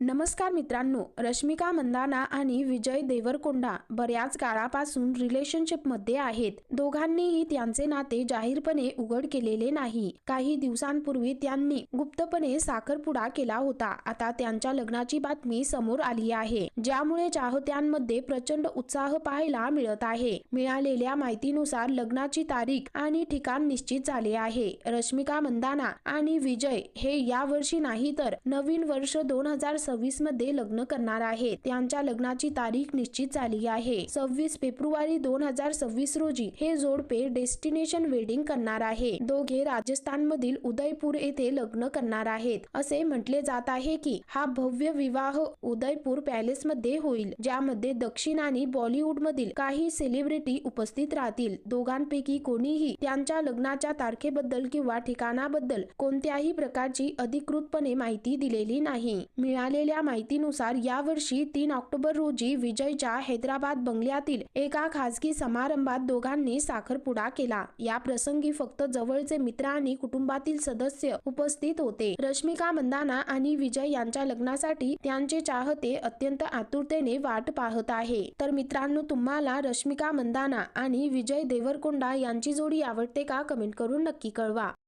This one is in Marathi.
नमस्कार मित्रांनो रश्मिका मंदाना आणि विजय देवरकोंडा बऱ्याच काळापासून रिलेशनशिपमध्ये आहेत. दोघांनीही त्यांचे नाते जाहीरपणे उघड केलेले नाही. काही दिवसांपूर्वी त्यांनी गुप्तपणे साखरपुडा केला होता. आता त्यांच्या लग्नाची बातमी समोर आली आहे ज्यामुळे चाहत्यांमध्ये प्रचंड उत्साह पाहायला मिळत आहे. मिळालेल्या माहितीनुसार लग्नाची तारीख आणि ठिकाण निश्चित झाले आहे. रश्मिका मंदाना आणि विजय हे यावर्षी नाही तर नवीन वर्ष दोन हजार सव्वीसमध्ये लग्न करणार आहेत त्यांच्या लग्नाची तारीख निश्चित झाली आहे. सव्वीस फेब्रुवारी दोन हजार सव्वीस रोजी हे जोडपे डेस्टिनेशन वेडिंग करणार आहे. दोघे राजस्थान मधील उदयपूर येथे लग्न करणार आहेत. असे म्हटले जात आहे की हा भव्य विवाह उदयपूर पॅलेस मध्ये होईल ज्यामध्ये दक्षिण आणि बॉलिवूड मधील काही सेलिब्रिटी उपस्थित राहतील. दोघांपैकी कोणीही त्यांच्या लग्नाच्या तारखेबद्दल किंवा ठिकाणाबद्दल कोणत्याही प्रकारची अधिकृतपणे माहिती दिलेली नाही. मिळालेल्या माहितीनुसार यावर्षी तीन ऑक्टोबर रोजी विजयच्या हैदराबाद बंगल्यातील एका खासगी समारंभात दोघांनी साखरपुडा केला. या प्रसंगी फक्त जवळचे मित्र आणि कुटुंबातील सदस्य उपस्थित होते. रश्मिका मंदाना आणि विजय यांच्या लग्नासाठी त्यांचे चाहते अत्यंत आतुरतेने वाट पाहत आहे. तर मित्रांनो तुम्हाला रश्मिका मंदाना आणि विजय देवरकोंडा यांची जोडी आवडते का? कमेंट करून नक्की कळवा.